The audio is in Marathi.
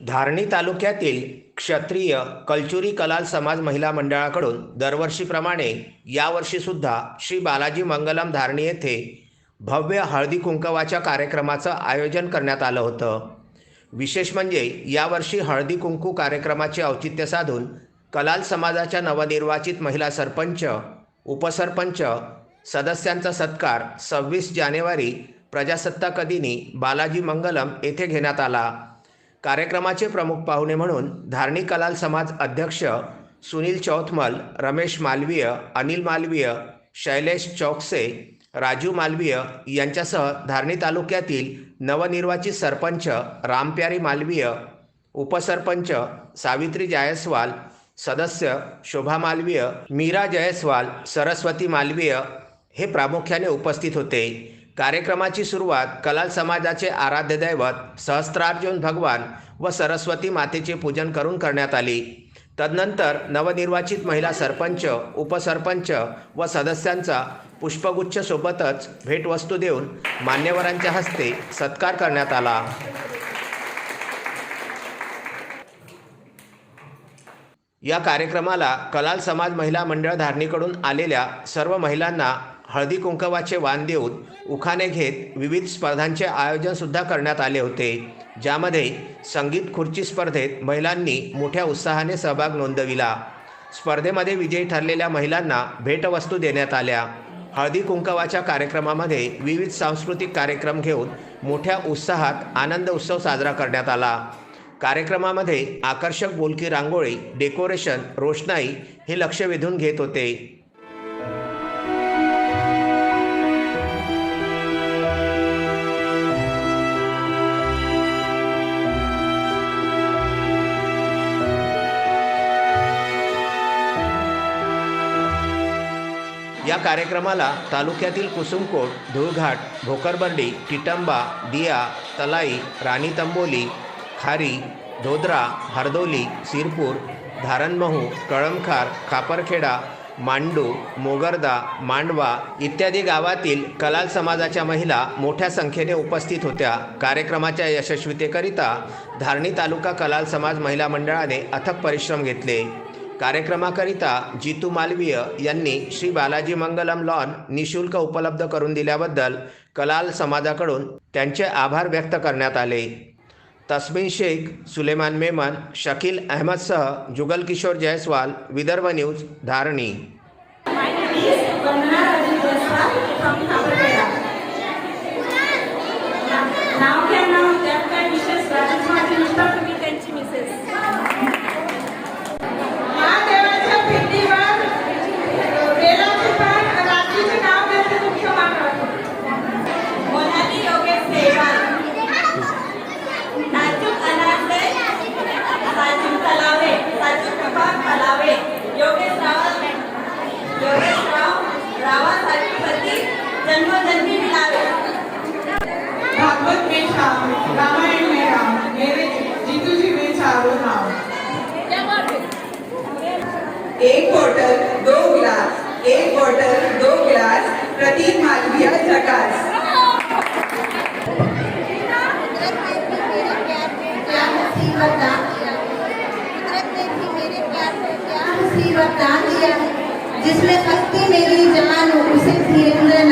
धारणी तालुक्यातील क्षत्रिय कलचुरी कलाल समाज महिला मंडळाकडून दरवर्षीप्रमाणे यावर्षीसुद्धा श्री बालाजी मंगलम धारणी येथे भव्य हळदी कुंकवाच्या कार्यक्रमाचं आयोजन करण्यात आलं होतं. विशेष म्हणजे यावर्षी हळदी कुंकू कार्यक्रमाचे औचित्य साधून कलाल समाजाच्या नवनिर्वाचित महिला सरपंच उपसरपंच सदस्यांचा सत्कार सव्वीस जानेवारी प्रजासत्ताक दिनी बालाजी मंगलम येथे घेण्यात आला. कार्यक्रमाचे प्रमुख पाहुणे म्हणून धार्मिक कलाल समाज अध्यक्ष सुनील चौथमल रमेश मालवीय अनिल मालवीय शैलेश चौकसे राजू मालवीय यांच्यासह धारणी तालुक्यातील नवनिर्वाचित सरपंच रामप्यारी मालवीय उपसरपंच सावित्री जायस्वाल सदस्य शोभा मालवीय मीरा जयस्वाल सरस्वती मालवीय हे प्रामुख्याने उपस्थित होते. कार्यक्रमाची सुरुवात कलाल समाजाचे आराध्य दैवत सहस्त्रार्जुन भगवान व सरस्वती मातेचे पूजन करून करण्यात आली. तदनंतर नवनिर्वाचित महिला सरपंच उपसरपंच व सदस्यांचा पुष्पगुच्छसोबतच भेटवस्तू देऊन मान्यवरांच्या हस्ते सत्कार करण्यात आला. या कार्यक्रमाला कलाल समाज महिला मंडळ धारणीकडून आलेल्या सर्व महिलांना हळदी कुंकवाचे वाण देऊन उखाणे घेत विविध स्पर्धांचे आयोजनसुद्धा करण्यात आले होते ज्यामध्ये संगीत खुर्ची स्पर्धेत महिलांनी मोठ्या उत्साहाने सहभाग नोंदविला. स्पर्धेमध्ये विजयी ठरलेल्या महिलांना भेटवस्तू देण्यात आल्या. हळदी कुंकवाच्या कार्यक्रमामध्ये विविध सांस्कृतिक कार्यक्रम घेऊन मोठ्या उत्साहात आनंद उत्सव साजरा करण्यात आला. कार्यक्रमामध्ये आकर्षक बोलकी रांगोळी डेकोरेशन रोषणाई हे लक्ष वेधून घेत होते. या कार्यक्रमाला तालुक्यातील कुसुमकोट धुळघाट भोकरबर्डी किटंबा दिया तलाई राणी तंबोली खारी धोदरा हरदोली सिरपूर धारणमहू कळमखार खापरखेडा मांडू मोगर्दा मांडवा इत्यादी गावातील कलाल समाजाच्या महिला मोठ्या संख्येने उपस्थित होत्या. कार्यक्रमाच्या यशस्वीतेकरिता धारणी तालुका कलाल समाज महिला मंडळाने अथक परिश्रम घेतले. कार्यक्रमाकरिता जितू मालवीय यांनी श्री बालाजी मंगलम लॉन निशुल्क उपलब्ध करून दिल्याबद्दल कलाल समाजाकडून त्यांचे आभार व्यक्त करण्यात आले. तस्मिन शेख सुलेमान मेमन शकील अहमदसह जुगल किशोर जयस्वाल विदर्भ न्यूज धारणी. नाव घ्या नाव त्यात काय विशेष राजेश नुसतं तुम्ही? बोतल, दो गिलास। एक बोतल, दो गिलास। प्रतीक मालवीय झकास जिसमें शक्ति मेरी जान हो उसे धीरेन्द्र